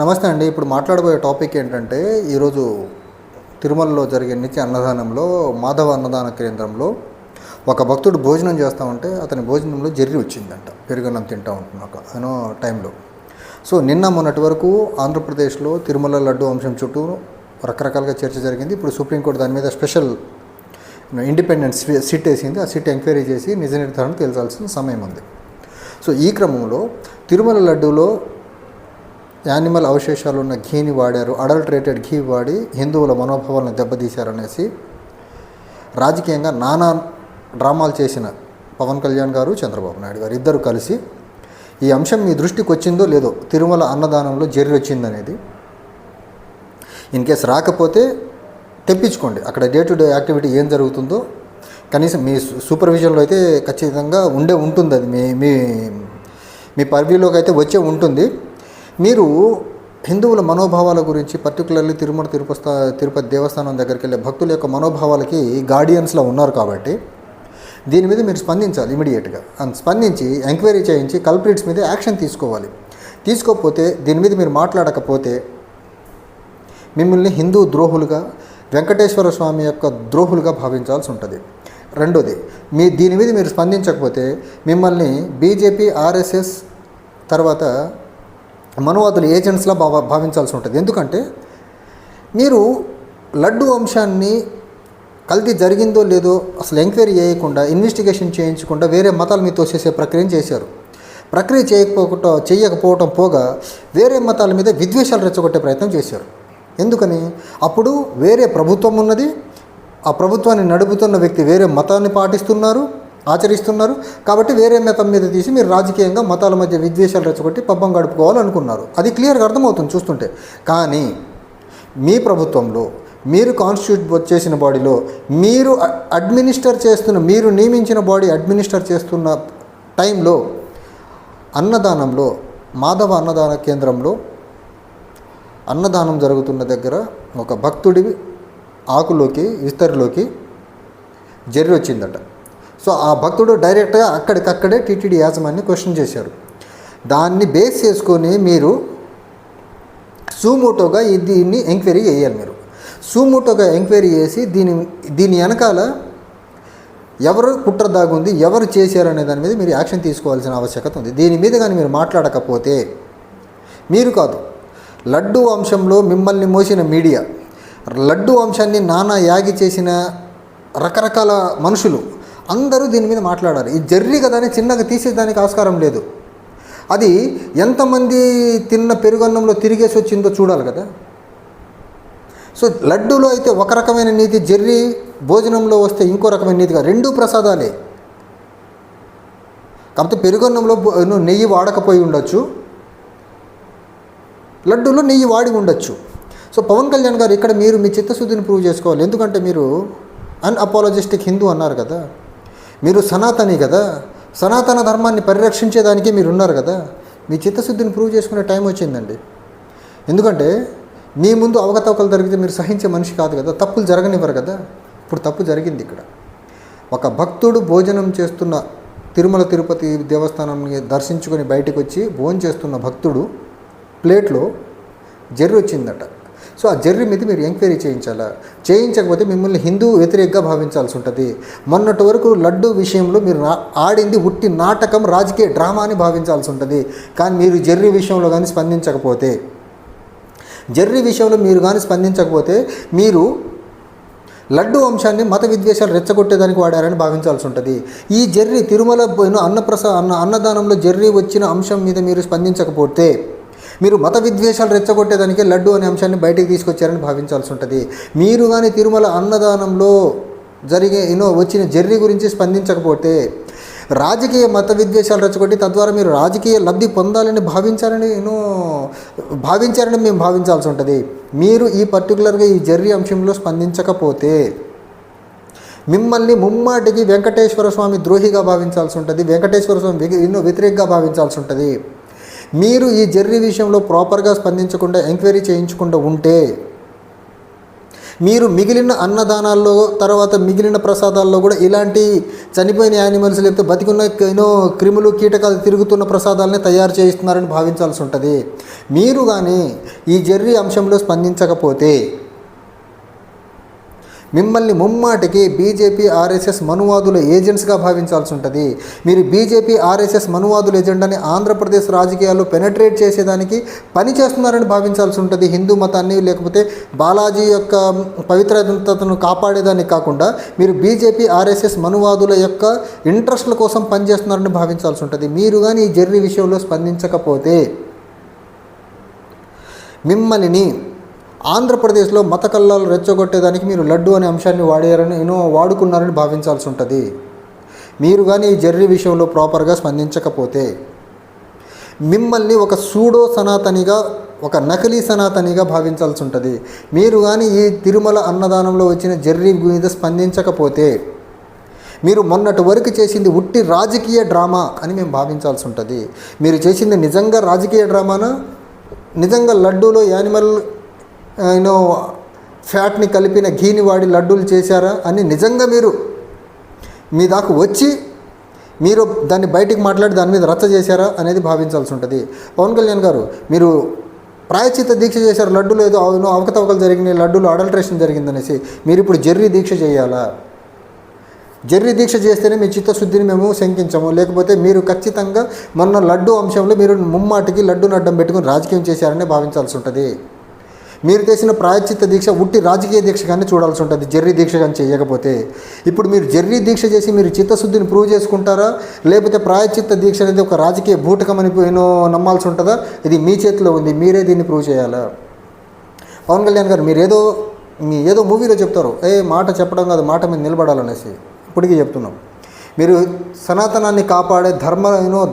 నమస్తే అండి. ఇప్పుడు మాట్లాడబోయే టాపిక్ ఏంటంటే ఈరోజు తిరుమలలో జరిగే నిత్య అన్నదానంలో మాధవ అన్నదాన కేంద్రంలో ఒక భక్తుడు భోజనం చేస్తూ ఉంటే అతని భోజనంలో జర్రి వచ్చిందంట. పెరుగన్నం తింటా ఉంటున్నాక అనో టైంలో. సో నిన్న మొన్నటి వరకు ఆంధ్రప్రదేశ్లో తిరుమల లడ్డు అంశం చుట్టూ రకరకాలుగా చర్చ జరిగింది. ఇప్పుడు సుప్రీంకోర్టు దాని మీద స్పెషల్ ఇండిపెండెంట్ సిట్ వేసింది. ఆ సిట్ ఎంక్వైరీ చేసి నిజ నిర్ధారణ తేల్చాల్సిన సమయం ఉంది. సో ఈ క్రమంలో తిరుమల లడ్డూలో యానిమల్ అవశేషాలు ఉన్న ఘీని వాడారు. అడల్టరేటెడ్ ఘీ వాడి హిందువుల మనోభావాలను దెబ్బతీశారనేసి రాజకీయంగా నానా డ్రామాలు చేసిన పవన్ కళ్యాణ్ గారు చంద్రబాబు నాయుడు గారు ఇద్దరు కలిసి ఈ అంశం మీ దృష్టికి వచ్చిందో లేదో తిరుమల అన్నదానంలో జరిగి వచ్చిందనేది. ఇన్ కేస్ రాకపోతే తెప్పించుకోండి. అక్కడ డే టు డే యాక్టివిటీ ఏం జరుగుతుందో కనీసం మీ సూపర్విజన్లో అయితే ఖచ్చితంగా ఉండే ఉంటుంది అది. మీ మీ మీ పర్వ్యూలోకి అయితే వచ్చే ఉంటుంది. మీరు హిందువుల మనోభావాల గురించి పర్టికులర్లీ తిరుమల తిరుపతి తిరుపతి దేవస్థానం దగ్గరికి వెళ్ళే భక్తుల యొక్క మనోభావాలకి గార్డియన్స్లో ఉన్నారు కాబట్టి దీని మీద మీరు స్పందించాలి ఇమీడియట్గా అండ్ స్పందించి ఎంక్వైరీ చేయించి కల్ప్రిట్స్ మీద యాక్షన్ తీసుకోవాలి. తీసుకోకపోతే దీని మీద మీరు మాట్లాడకపోతే మిమ్మల్ని హిందూ ద్రోహులుగా వెంకటేశ్వర స్వామి యొక్క ద్రోహులుగా భావించాల్సి ఉంటుంది. రెండోది మీ దీని మీద మీరు స్పందించకపోతే మిమ్మల్ని బీజేపీ ఆర్ఎస్ఎస్ తర్వాత మనువాదులు ఏజెంట్స్లా భావ భావించాల్సి ఉంటుంది. ఎందుకంటే మీరు లడ్డు అంశాన్ని కల్తీ జరిగిందో లేదో అసలు ఎంక్వైరీ చేయకుండా ఇన్వెస్టిగేషన్ చేయించకుండా వేరే మతాల మీద తోసేసే ప్రక్రియను చేశారు. ప్రక్రియ చేయకపోకుండా చేయకపోవటం పోగా వేరే మతాల మీద విద్వేషాలు రెచ్చగొట్టే ప్రయత్నం చేశారు. ఎందుకని? అప్పుడు వేరే ప్రభుత్వం ఉన్నది. ఆ ప్రభుత్వాన్ని నడుపుతున్న వ్యక్తి వేరే మతాన్ని పాటిస్తున్నారు. ఆచరిస్తున్నారు. కాబట్టి వేరే మతం మీద తీసి మీరు రాజకీయంగా మతాల మధ్య విద్వేషాలు రెచ్చగొట్టి పబ్బం గడుపుకోవాలనుకున్నారు. అది క్లియర్గా అర్థమవుతుంది చూస్తుంటే. కానీ మీ ప్రభుత్వంలో మీరు కాన్స్టిట్యూట్ చేసిన బాడీలో మీరు అడ్మినిస్టర్ చేస్తున్న మీరు నియమించిన బాడీ అడ్మినిస్టర్ చేస్తున్న టైంలో అన్నదానంలో మాధవ అన్నదాన కేంద్రంలో అన్నదానం జరుగుతున్న దగ్గర ఒక భక్తుడి ఆకులోకి విస్తరిలోకి జర్రి వచ్చిందట. సో ఆ భక్తుడు డైరెక్ట్గా అక్కడికక్కడే టీటీడీ యాజమాన్యం క్వశ్చన్ చేశారు. దాన్ని బేస్ చేసుకొని మీరు సూమోటోగా దీన్ని ఎంక్వైరీ చేయాలి మీరు. సూమోటోగా ఎంక్వైరీ చేసి దీని దీని వెనకాల ఎవరు కుట్ర దాగుంది ఎవరు చేశారనే దాని మీద మీరు యాక్షన్ తీసుకోవాల్సిన ఆవశ్యకత ఉంది. దీని మీద కానీ మీరు మాట్లాడకపోతే మీరు కాదు. లడ్డు వంశంలో మిమ్మల్ని మోసిన మీడియా లడ్డు వంశాన్ని నానా యాగి చేసిన రకరకాల మనుషులు అందరూ దీని మీద మాట్లాడారు ఈ జర్రీ కదా అని చిన్నగా తీసేదానికి ఆస్కారం లేదు. అది ఎంతమంది తిన్న పెరుగన్నంలో తిరిగేసి వచ్చిందో చూడాలి కదా. సో లడ్డూలో అయితే ఒక రకమైన నీతి జర్రీ భోజనంలో వస్తే ఇంకో రకమైన నీతిగా రెండు ప్రసాదాలే. కాకపోతే పెరుగన్నంలో నెయ్యి వాడకపోయి ఉండొచ్చు. లడ్డూలో నెయ్యి వాడి ఉండొచ్చు. సో పవన్ కళ్యాణ్ గారు ఇక్కడ మీరు మీ చిత్తశుద్ధిని ప్రూవ్ చేసుకోవాలి. ఎందుకంటే మీరు అన్అపాలజిస్టిక్ హిందూ అన్నారు కదా. మీరు సనాతని కదా. సనాతన ధర్మాన్ని పరిరక్షించేదానికి మీరు ఉన్నారు కదా. మీ చిత్తశుద్ధిని ప్రూవ్ చేసుకునే టైం వచ్చిందండి. ఎందుకంటే మీ ముందు అవకతవకలు జరిగితే మీరు సహించే మనిషి కాదు కదా. తప్పులు జరగనివ్వరు కదా. ఇప్పుడు తప్పు జరిగింది ఇక్కడ. ఒక భక్తుడు భోజనం చేస్తున్న తిరుమల తిరుపతి దేవస్థానాన్ని దర్శించుకొని బయటకు వచ్చి భోజనం చేస్తున్న భక్తుడు ప్లేట్లో జర్రు వచ్చిందట. సో ఆ జర్రీ మీద మీరు ఎంక్వైరీ చేయించాలా? చేయించకపోతే మిమ్మల్ని హిందూ వ్యతిరేకంగా భావించాల్సి ఉంటుంది. మొన్నటి వరకు లడ్డు విషయంలో మీరు ఆడింది ఉట్టి నాటకం రాజకీయ డ్రామా అని భావించాల్సి ఉంటుంది. కానీ మీరు జర్రీ విషయంలో కానీ స్పందించకపోతే జర్రీ విషయంలో మీరు కానీ స్పందించకపోతే మీరు లడ్డు వంశాన్ని మత విద్వేషాలు రెచ్చగొట్టేదానికి వాడారని భావించాల్సి ఉంటుంది. ఈ జర్రీ తిరుమల పోయిన అన్నప్రసా అన్న అన్నదానంలో జర్రీ వచ్చిన అంశం మీద మీరు స్పందించకపోతే మీరు మత విద్వేషాలు రెచ్చగొట్టేదానికి లడ్డు అనే అంశాన్ని బయటికి తీసుకొచ్చారని భావించాల్సి ఉంటుంది. మీరు కానీ తిరుమల అన్నదానంలో జరిగే యూనో వచ్చిన జర్రి గురించి స్పందించకపోతే రాజకీయ మత విద్వేషాలు రెచ్చగొట్టి తద్వారా మీరు రాజకీయ లబ్ధి పొందాలని భావించారని నేను భావించారని మేము భావించాల్సి ఉంటుంది. మీరు ఈ పర్టికులర్గా ఈ జర్రి అంశంలో స్పందించకపోతే మిమ్మల్ని ముమ్మాటికి వెంకటేశ్వర స్వామి ద్రోహిగా భావించాల్సి ఉంటుంది. వెంకటేశ్వర స్వామి ఎన్నో వ్యతిరేకంగా భావించాల్సి ఉంటుంది. మీరు ఈ జర్రీ విషయంలో ప్రాపర్గా స్పందించకుండా ఎంక్వైరీ చేయించకుండా ఉంటే మీరు మిగిలిన అన్నదానాల్లో తర్వాత మిగిలిన ప్రసాదాల్లో కూడా ఇలాంటి చనిపోయిన యానిమల్స్ లేకపోతే బతికున్న ఎన్నో క్రిములు కీటకాలు తిరుగుతున్న ప్రసాదాలని తయారు చేయిస్తున్నారని భావించాల్సి ఉంటుంది. మీరు కానీ ఈ జర్రీ అంశంలో స్పందించకపోతే మిమ్మల్ని ముమ్మాటికి బీజేపీ ఆర్ఎస్ఎస్ మనువాదుల ఏజెంట్స్గా భావించాల్సి ఉంటుంది. మీరు బీజేపీ ఆర్ఎస్ఎస్ మనువాదుల ఎజెండాని ఆంధ్రప్రదేశ్ రాజకీయాల్లో పెనట్రేట్ చేసేదానికి పని చేస్తున్నారని భావించాల్సి ఉంటుంది హిందూ మతాన్ని లేకపోతే బాలాజీ యొక్క పవిత్రతను కాపాడేదానికి కాకుండా మీరు బీజేపీ ఆర్ఎస్ఎస్ మనువాదుల యొక్క ఇంట్రెస్ట్ల కోసం పనిచేస్తున్నారని భావించాల్సి ఉంటుంది. మీరు కానీ ఈ జర్రీ విషయంలో స్పందించకపోతే మిమ్మల్ని ఆంధ్రప్రదేశ్లో మత కల్లాలు రెచ్చగొట్టేదానికి మీరు లడ్డు అనే అంశాన్ని వాడారని ఎన్నో వాడుకున్నారని భావించాల్సి ఉంటుంది. మీరు కానీ ఈ జర్రీ విషయంలో ప్రాపర్గా స్పందించకపోతే మిమ్మల్ని ఒక సూడో సనాతనిగా ఒక నకిలీ సనాతనిగా భావించాల్సి ఉంటుంది. మీరు కానీ ఈ తిరుమల అన్నదానంలో వచ్చిన జర్రీ మీద స్పందించకపోతే మీరు మొన్నటి వరకు చేసింది ఉట్టి రాజకీయ డ్రామా అని మేము భావించాల్సి ఉంటుంది. మీరు చేసింది నిజంగా రాజకీయ డ్రామానా? నిజంగా లడ్డూలో యానిమల్ యూనో ఫ్యాట్ని కలిపిన ఘీని వాడి లడ్డూలు చేశారా అని నిజంగా మీరు మీ దాకా వచ్చి మీరు దాన్ని బయటికి మాట్లాడి దాని మీద రచ్చ చేశారా అనేది భావించాల్సి ఉంటుంది. పవన్ కళ్యాణ్ గారు మీరు ప్రాయచిత దీక్ష చేశారు లడ్డూలు ఏదో అవును అవకతవకలు జరిగినాయి లడ్డూలు అడల్ట్రేషన్ జరిగిందనేసి మీరు ఇప్పుడు జర్రీ దీక్ష చేయాలా? జర్రీ దీక్ష చేస్తేనే మీ చిత్తశుద్ధిని మేము శంకించము. లేకపోతే మీరు ఖచ్చితంగా మొన్న లడ్డు అంశంలో మీరు ముమ్మాటికి లడ్డు అడ్డం పెట్టుకుని రాజకీయం చేశారని భావించాల్సి ఉంటుంది. మీరు చేసిన ప్రాయచిత్త దీక్ష ఉట్టి రాజకీయ దీక్ష కానీ చూడాల్సి ఉంటుంది. జర్రీ దీక్ష కానీ చేయకపోతే. ఇప్పుడు మీరు జర్రీ దీక్ష చేసి మీరు చిత్తశుద్ధిని ప్రూవ్ చేసుకుంటారా? లేకపోతే ప్రాయచిత్త దీక్ష అనేది ఒక రాజకీయ బూటకం అని నేను నమ్మాల్సి ఉంటుందా? ఇది మీ చేతిలో ఉంది మీరే దీన్ని ప్రూవ్ చేయాలా? పవన్ కళ్యాణ్ గారు మీరు ఏదో మీ ఏదో మూవీలో చెప్తారు. ఏ మాట చెప్పడం కాదు మాట మీద నిలబడాలనేసి. ఇప్పటికీ చెప్తున్నాం. మీరు సనాతనాన్ని కాపాడే ధర్మ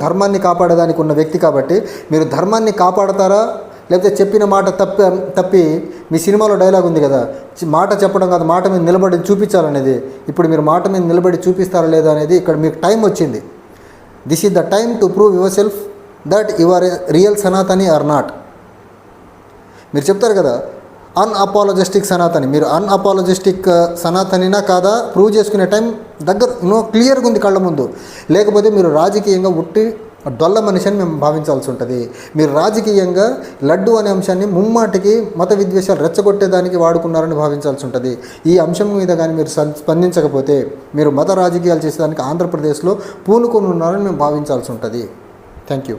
ధర్మాన్ని కాపాడేదానికి ఉన్న వ్యక్తి కాబట్టి మీరు ధర్మాన్ని కాపాడతారా? లేకపోతే చెప్పిన మాట తప్పి తప్పి మీ సినిమాలో డైలాగ్ ఉంది కదా మాట చెప్పడం కాదు మాట మీద నిలబడి చూపించాలనేది. ఇప్పుడు మీరు మాట మీద నిలబడి చూపిస్తారా లేదా అనేది ఇక్కడ మీకు టైం వచ్చింది. This is the time to prove yourself that you are real Sanatani or not మీరు చెప్తారు కదా అన్అపాలజిస్టిక్ సనాతని మీరు అన్అపాలజిస్టిక్ సనాతనినా uh, కాదా ప్రూవ్ చేసుకునే టైం దగ్గర నో క్లియర్గా ఉంది కళ్ళ ముందు. లేకపోతే మీరు రాజకీయంగా ఉట్టి డొల్ల మనిషి అని మేము భావించాల్సి ఉంటుంది. మీరు రాజకీయంగా లడ్డు అనే అంశాన్ని ముమ్మాటికి మత విద్వేషాలు రెచ్చగొట్టేదానికి వాడుకున్నారని భావించాల్సి ఉంటుంది. ఈ అంశం మీద కానీ మీరు స్పందించకపోతే మీరు మత రాజకీయాలు చేసేదానికి ఆంధ్రప్రదేశ్లో పూనుకొని ఉన్నారని మేము భావించాల్సి ఉంటుంది. Thank you